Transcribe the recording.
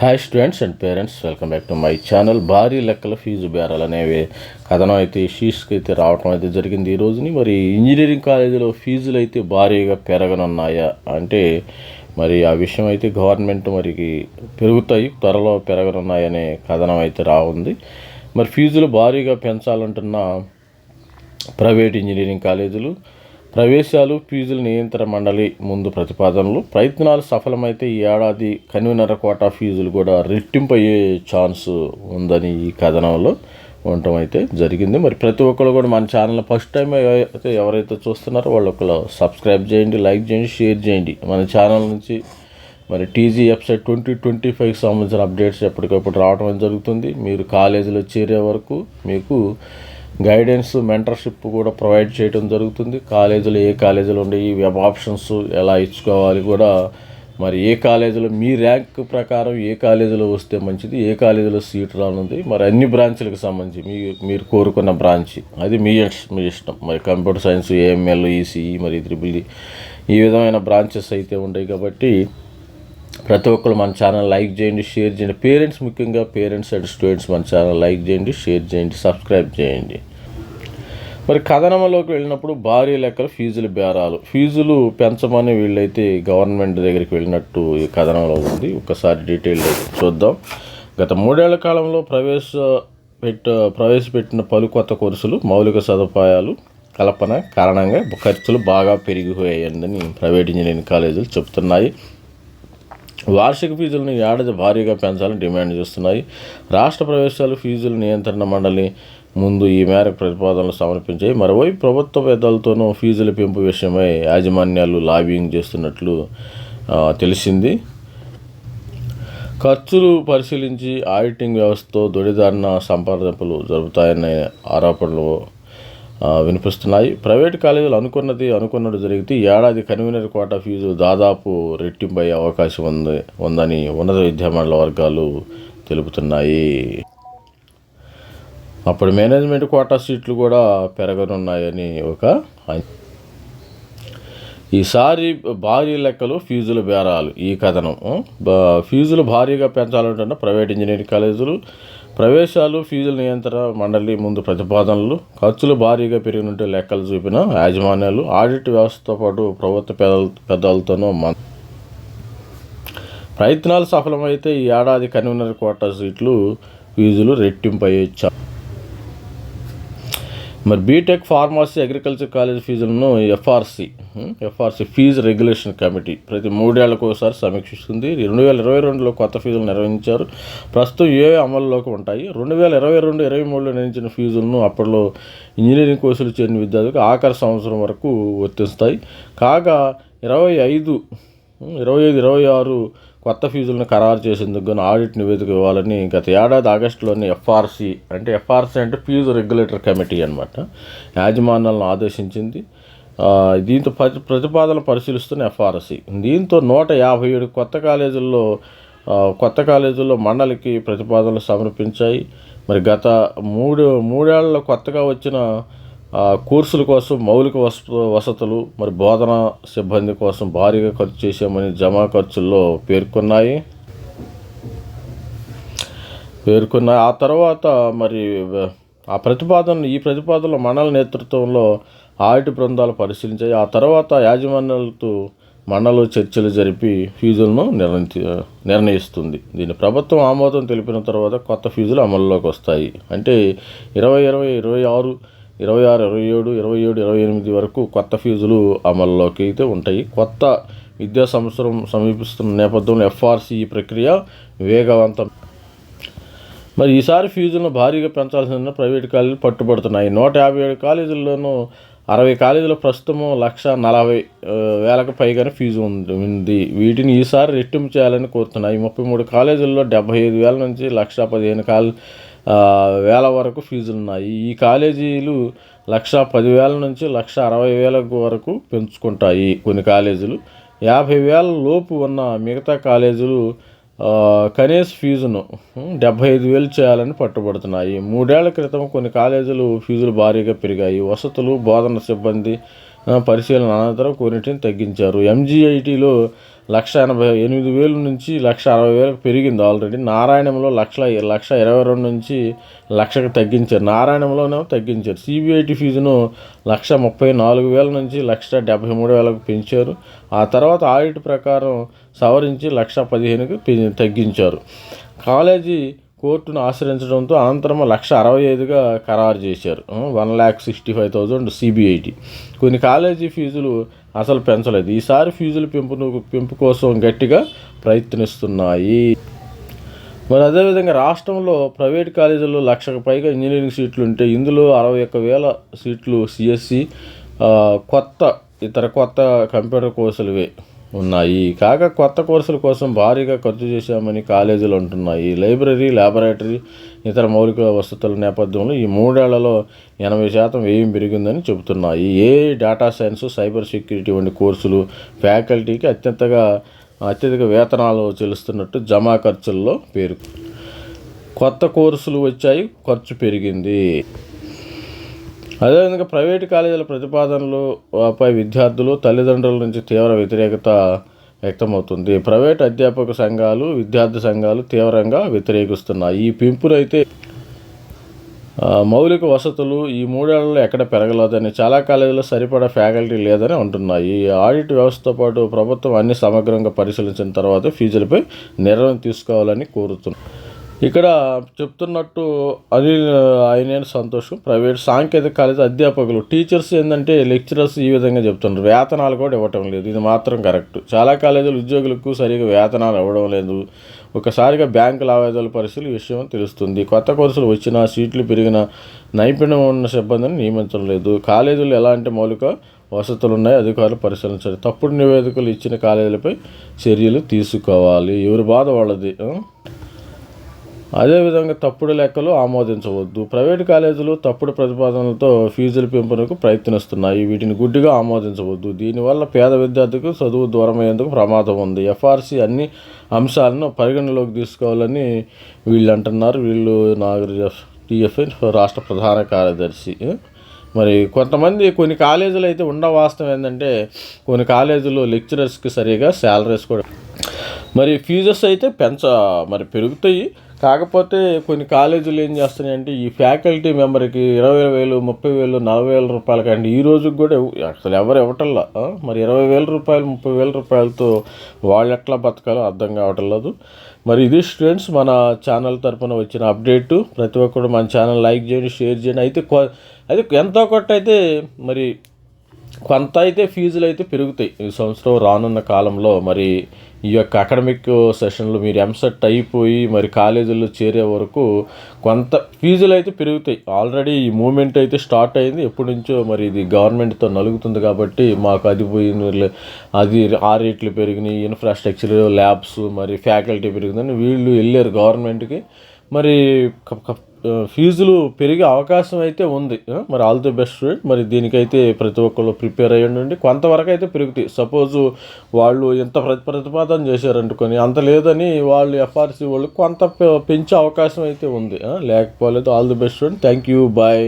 Hi students and parents welcome back to my channel భారీ లెక్కల fee బేరాలు అనేవి కథనం అయితే షీట్స్కి అయితే రావటం అయితే జరిగింది ఈ రోజుని. మరి ఇంజనీరింగ్ కాలేజీలో ఫీజులు అయితే భారీగా పెరగనున్నాయా? అంటే మరి ఆ విషయం అయితే గవర్నమెంట్ మరి పెరుగుతాయి త్వరలో పెరగనున్నాయనే కథనం అయితే రావుంది మరి ఫీజులు భారీగా పెంచాలంటున్న ప్రైవేట్ ఇంజనీరింగ్ కాలేజీలు ప్రవేశాలు ఫీజుల నియంత్రణ మండలి ముందు ప్రతిపాదనలు. ప్రయత్నాలు సఫలమైతే ఈ ఏడాది కన్వీనర్ కోటా ఫీజులు కూడా రెట్టింపు అయ్యే ఛాన్స్ ఉందని ఈ కథనంలో ఉండటం అయితే జరిగింది. మరి ప్రతి ఒక్కరు కూడా మన ఛానల్ ఫస్ట్ టైం అయితే ఎవరైతే చూస్తున్నారో వాళ్ళు ఒకరు సబ్స్క్రైబ్ చేయండి లైక్ చేయండి షేర్ చేయండి. మన ఛానల్ నుంచి మరి టీజీ వెబ్సైట్ ట్వంటీ ట్వంటీ ఫైవ్కి సంబంధించిన అప్డేట్స్ ఎప్పటికప్పుడు రావడం జరుగుతుంది. మీరు కాలేజీలో చేరే వరకు మీకు గైడెన్స్ మెంటర్షిప్ కూడా ప్రొవైడ్ చేయడం జరుగుతుంది. కాలేజీలో ఏ కాలేజీలో ఉండే వెబ్ ఆప్షన్స్ ఎలా ఇచ్చుకోవాలి కూడా మరి ఏ కాలేజీలో మీ ర్యాంక్ ప్రకారం ఏ కాలేజీలో వస్తే మంచిది ఏ కాలేజీలో సీట్ రానుంది మరి అన్ని బ్రాంచ్లకు సంబంధించి మీ మీరు కోరుకున్న బ్రాంచ్ అది మీ మీ ఇష్టం. మరి కంప్యూటర్ సైన్స్ ఏఎంఎల్ ఈసీఈ మరి త్రిబుల్ ఈ విధమైన బ్రాంచెస్ అయితే ఉంటాయి కాబట్టి ప్రతి ఒక్కరు మన ఛానల్ లైక్ చేయండి షేర్ చేయండి. పేరెంట్స్ ముఖ్యంగా పేరెంట్స్ అండ్ స్టూడెంట్స్ మన ఛానల్ లైక్ చేయండి షేర్ చేయండి సబ్స్క్రైబ్ చేయండి. మరి కథనంలోకి వెళ్ళినప్పుడు భారీ లెక్కల ఫీజులు బేరాలు. ఫీజులు పెంచమని వీళ్ళైతే గవర్నమెంట్ దగ్గరికి వెళ్ళినట్టు ఈ కథనంలో ఉంది. ఒకసారి డీటెయిల్ చూద్దాం. గత మూడేళ్ళ కాలంలో ప్రవేశ పెట్ట ప్రవేశపెట్టిన పలు కొత్త కోర్సులు మౌలిక సదుపాయాలు కల్పన కారణంగా ఖర్చులు బాగా పెరిగిపోయాయని ప్రైవేట్ ఇంజనీరింగ్ కాలేజీలు చెబుతున్నాయి. వార్షిక ఫీజులను ఏడాది భారీగా పెంచాలని డిమాండ్ చేస్తున్నాయి. రాష్ట్ర ప్రవేశాలు ఫీజుల నియంత్రణ మండలి ముందు ఈ మేరకు ప్రతిపాదనలు సమర్పించాయి. మరోవైపు ప్రభుత్వ పెద్దలతోనూ ఫీజుల పెంపు విషయమై యాజమాన్యాలు లాబింగ్ చేస్తున్నట్లు తెలిసింది. ఖర్చులు పరిశీలించి ఆడిటింగ్ వ్యవస్థతో దొడిదారిన సంప్రదింపులు జరుగుతాయనే ఆరోపణలు వినిపిస్తున్నాయి. ప్రైవేట్ కాలేజీలు అనుకున్నది అనుకున్నట్టు జరిగితే ఏడాది కన్వీనర్ కోటా ఫీజు దాదాపు రెట్టింపు అయ్యే అవకాశం ఉంది ఉందని ఉన్నత విద్యామండల వర్గాలు తెలుపుతున్నాయి. అప్పుడు మేనేజ్మెంట్ కోటా సీట్లు కూడా పెరగనున్నాయని ఒక ఈసారి భారీ లెక్కలు ఫీజుల బేరాలు ఈ కథనం. ఫీజులు భారీగా పెంచాలంటున్న ప్రైవేట్ ఇంజనీరింగ్ కాలేజీలు ప్రవేశాలు ఫీజుల నియంత్రణ మండలి ముందు ప్రతిపాదనలు ఖర్చులు భారీగా పెరిగినట్టు లెక్కలు చూపిన యాజమాన్యాలు ఆడిట్ వ్యవస్థతో పాటు ప్రభుత్వ పెద్దల పెద్దలతోనూ మన ప్రయత్నాలు సఫలమైతే ఈ ఏడాది కన్వీనర్ కోటా సీట్లు ఫీజులు రెట్టింపు అయ్యే మరి బీటెక్ ఫార్మసీ అగ్రికల్చర్ కాలేజ్ ఫీజులను FRC FRC fee regulation committee ప్రతి మూడేళ్ళకు ఒకసారి సమీక్షిస్తుంది. రెండు వేల ఇరవై రెండులో కొత్త ఫీజులు నిర్వహించారు. ప్రస్తుతం ఏవే అమల్లోకి ఉంటాయి? రెండు వేల ఇరవై రెండు ఇరవై మూడులో నిర్ణయించిన ఫీజులను అప్పట్లో ఇంజనీరింగ్ కోర్సులు చేరిన విద్యార్థులకు ఆఖరి సంవత్సరం వరకు వర్తిస్తాయి. కాగా ఇరవై ఐదు ఇరవై ఐదు ఇరవై ఆరు కొత్త ఫీజులను ఖరారు చేసేందుకు గాను ఆడిట్ నివేదిక ఇవ్వాలని గత ఏడాది ఆగస్టులోని ఎఫ్ఆర్సి అంటే ఎఫ్ఆర్సి అంటే ఫీజు రెగ్యులేటర్ కమిటీ అనమాట యాజమాన్యాలను ఆదేశించింది. దీంతో ప్రతి ప్రతిపాదనలు పరిశీలిస్తున్న ఎఫ్ఆర్సి. దీంతో నూట యాభై ఏడు కొత్త కాలేజీల్లో కొత్త కాలేజీల్లో మండలికి ప్రతిపాదనలు సమర్పించాయి. మరి గత మూడు మూడేళ్ళలో కొత్తగా వచ్చిన కోర్సుల కోసం మౌలిక వస వసతులు మరి బోధన సిబ్బంది కోసం భారీగా ఖర్చు చేశామని జమా ఖర్చుల్లో పేర్కొన్నాయి. పేర్కొన్నాయి. ఆ తర్వాత మరి ఆ ప్రతిపాదన ఈ ప్రతిపాదనలో మండల నేతృత్వంలో ఆడిట్ బృందాలు పరిశీలించాయి. ఆ తర్వాత యాజమాన్యాలతో మండలి చర్చలు జరిపి ఫీజులను నిర్ణయించి నిర్ణయిస్తుంది. దీని ప్రభుత్వం ఆమోదం తెలిపిన తర్వాత కొత్త ఫీజులు అమల్లోకి వస్తాయి. అంటే ఇరవై ఇరవై ఇరవై ఆరు ఇరవై ఆరు ఇరవై ఏడు ఇరవై ఏడు ఇరవై ఎనిమిది వరకు కొత్త ఫీజులు అమల్లోకి అయితే ఉంటాయి. కొత్త విద్యా సంవత్సరం సమీపిస్తున్న నేపథ్యంలో ఎఫ్ఆర్సీ ప్రక్రియ వేగవంతం. మరి ఈసారి ఫీజులను భారీగా పెంచాల్సిన ప్రైవేట్ కాలేజీలు పట్టుబడుతున్నాయి. నూట యాభై ఏడు కాలేజీల్లోనూ అరవై కాలేజీలు ప్రస్తుతం లక్ష నలభై వేలకు పైగానే ఫీజు ఉంది వీటిని ఈసారి రెట్టింపు చేయాలని కోరుతున్నాయి. ముప్పై మూడు కాలేజీల్లో డెబ్బై ఐదు వేల నుంచి లక్ష పదిహేను కాలేజీ వేల వరకు ఫీజులు ఉన్నాయి. ఈ కాలేజీలు లక్ష పదివేల నుంచి లక్ష అరవై వేల వరకు పెంచుకుంటాయి కొన్ని కాలేజీలు. యాభై వేల లోపు ఉన్న మిగతా కాలేజీలు కనీస ఫీజును డెబ్భై డెబ్బై ఐదు వేలు చేయాలని పట్టుబడుతున్నాయి. మూడేళ్ళ క్రితం కొన్ని కాలేజీలు ఫీజులు భారీగా పెరిగాయి. వసతులు బోధన సిబ్బంది పరిశీలన అనంతరం కొన్నిటిని తగ్గించారు. ఎంజీఐటీలో లక్ష ఎనభై ఎనిమిది వేల నుంచి లక్ష అరవై వేలకు పెరిగింది ఆల్రెడీ నారాయణంలో లక్ష లక్ష ఇరవై రెండు నుంచి లక్షకు తగ్గించారు. నారాయణంలోనే తగ్గించారు. సిబిఐటి ఫీజును లక్ష ముప్పై నాలుగు వేల నుంచి లక్ష డెబ్భై మూడు వేలకు పెంచారు. ఆ తర్వాత ఆడిట్ ప్రకారం సవరించి లక్ష పదిహేనుకి పె- తగ్గించారు. కాలేజీ కోర్టును ఆశ్రయించడంతో అనంతరం లక్ష అరవై ఐదుగా ఖరారు చేశారు. One lakh sixty five thousand CBIT కొన్ని కాలేజీ ఫీజులు అసలు పెంచలేదు. ఈసారి ఫీజుల పెంపును పెంపు కోసం గట్టిగా ప్రయత్నిస్తున్నాయి. మరి అదేవిధంగా రాష్ట్రంలో ప్రైవేట్ కాలేజీల్లో లక్షకు పైగా ఇంజనీరింగ్ సీట్లు ఉంటే ఇందులో అరవై ఒక్క వేల సీట్లు సిఎస్సి కొత్త ఇతర కొత్త కంప్యూటర్ కోర్సులవే. ఉన్నాయి. కాగా కొత్త కోర్సుల కోసం భారీగా ఖర్చు చేశామని కాలేజీలు అంటున్నాయి. లైబ్రరీ ల్యాబొరేటరీ ఇతర మౌలిక వసతుల నేపథ్యంలో ఈ మూడేళ్ళలో ఎనభై శాతం వ్యయం పెరిగిందని చెబుతున్నాయి. ఏ డేటా సైన్స్ సైబర్ సెక్యూరిటీ వంటి కోర్సులు ఫ్యాకల్టీకి అత్యంతగా అత్యధిక వేతనాలు చెల్లిస్తున్నట్టు జమా ఖర్చుల్లో పేరు. కొత్త కోర్సులు వచ్చాయి ఖర్చు పెరిగింది. అదేవిధంగా ప్రైవేటు కాలేజీల ప్రతిపాదనలు పై విద్యార్థులు తల్లిదండ్రుల నుంచి తీవ్ర వ్యతిరేకత వ్యక్తమవుతుంది. ప్రైవేట్ అధ్యాపక సంఘాలు విద్యార్థి సంఘాలు తీవ్రంగా వ్యతిరేకిస్తున్నాయి. ఈ పెంపునైతే మౌలిక వసతులు ఈ మూడేళ్ళలో ఎక్కడ పెరగలేదని చాలా కాలేజీలో సరిపడా ఫ్యాకల్టీ లేదని అంటున్నాయి. ఈ ఆడిట్ వ్యవస్థతో పాటు ప్రభుత్వం అన్ని సమగ్రంగా పరిశీలించిన తర్వాత ఫీజులపై నిర్ణయం తీసుకోవాలని కోరుతున్నాం ఇక్కడ చెప్తున్నట్టు అది ఆయన సంతోషం. ప్రైవేట్ సాంకేతిక కాలేజ్ అధ్యాపకులు టీచర్స్ ఏంటంటే లెక్చరర్స్ ఈ విధంగా చెప్తున్నారు వేతనాలు కూడా ఇవ్వటం లేదు. ఇది మాత్రం కరెక్ట్. చాలా కాలేజీలు ఉద్యోగులకు సరిగా వేతనాలు ఇవ్వడం లేదు. ఒకసారిగా బ్యాంకు లావాదేవీల పరిస్థితులు విషయం తెలుస్తుంది. కొత్త కోర్సులు వచ్చినా సీట్లు పెరిగిన నైపుణ్యం ఉన్న సిబ్బందిని నియమించడం లేదు. కాలేజీలు ఎలాంటి మౌలిక వసతులు ఉన్నాయి అధికారులు పరిశీలించాలి. తప్పుడు నివేదికలు ఇచ్చిన కాలేజీలపై చర్యలు తీసుకోవాలి. ఎవరి బాధ వాళ్ళది అదేవిధంగా తప్పుడు లెక్కలు ఆమోదించవద్దు. ప్రైవేట్ కాలేజీలు తప్పుడు ప్రతిపాదనలతో ఫీజుల పెంపునకు ప్రయత్నిస్తున్నాయి. వీటిని గుడ్డిగా ఆమోదించవద్దు. దీనివల్ల పేద విద్యార్థికి చదువు దూరమయ్యేందుకు ప్రమాదం ఉంది. ఎఫ్ఆర్సి అన్ని అంశాలను పరిగణలోకి తీసుకోవాలని వీళ్ళు అంటున్నారు వీళ్ళు నాగరి టీఎఫ్ఐ రాష్ట్ర ప్రధాన కార్యదర్శి. మరి కొంతమంది కొన్ని కాలేజీలు అయితే ఉండ వాస్తవం ఏంటంటే కొన్ని కాలేజీలు లెక్చరర్స్కి సరిగా శాలరీస్ కూడా మరి ఫీజెస్ అయితే పెంచ మరి పెరుగుతాయి. కాకపోతే కొన్ని కాలేజీలు ఏం చేస్తున్నాయంటే ఈ ఫ్యాకల్టీ మెంబర్కి ఇరవై వేలు ముప్పై వేలు నలభై వేల రూపాయలు కానీ ఈ రోజుకి కూడా అసలు ఎవరు ఇవ్వటల్లా మరి ఇరవై వేల రూపాయలు ముప్పై వేల రూపాయలతో వాళ్ళు ఎట్లా బతకాలో అర్థం కావటం లేదు. మరి ఇది స్టూడెంట్స్ మన ఛానల్ తరపున వచ్చిన అప్డేట్. ప్రతి ఒక్కరు మన ఛానల్ లైక్ చేయండి షేర్ చేయండి. అయితే కొ- అయితే ఎంతో కొట్ట అయితే మరి కొంత అయితే ఫీజులు అయితే పెరుగుతాయి. ఈ సంవత్సరం రానున్న కాలంలో మరి ఈ యొక్క అకాడమిక్ సెషన్లో మీరు ఎంసెట్ అయిపోయి మరి కాలేజీల్లో చేరే వరకు కొంత ఫీజులు అయితే పెరుగుతాయి. ఆల్రెడీ ఈ మూమెంట్ అయితే స్టార్ట్ అయింది. ఎప్పటి నుంచో మరి ఇది గవర్నమెంట్తో నలుగుతుంది కాబట్టి మాకు అది పోయింది అది ఆ రేట్లు పెరిగినాయి. ఇన్ఫ్రాస్ట్రక్చర్ ల్యాబ్స్ మరి ఫ్యాకల్టీ పెరిగిందని వీళ్ళు వెళ్ళారు గవర్నమెంట్కి. మరి ఫీజులు పెరిగే అవకాశం అయితే ఉంది. మరి ఆల్ ది బెస్ట్ స్టూడెంట్. మరి దీనికైతే ప్రతి ఒక్కళ్ళు ప్రిపేర్ అయ్యి ఉండండి కొంతవరకు అయితే పెరుగుతాయి. సపోజ్ వాళ్ళు ఎంత ప్రతి ప్రతిపాదన చేశారనుకొని అంత లేదని వాళ్ళు ఎఫ్ఆర్సి వాళ్ళు కొంత పె- పెంచే అవకాశం అయితే ఉంది. లేకపోలేదు. All the best student. Thank you. Bye.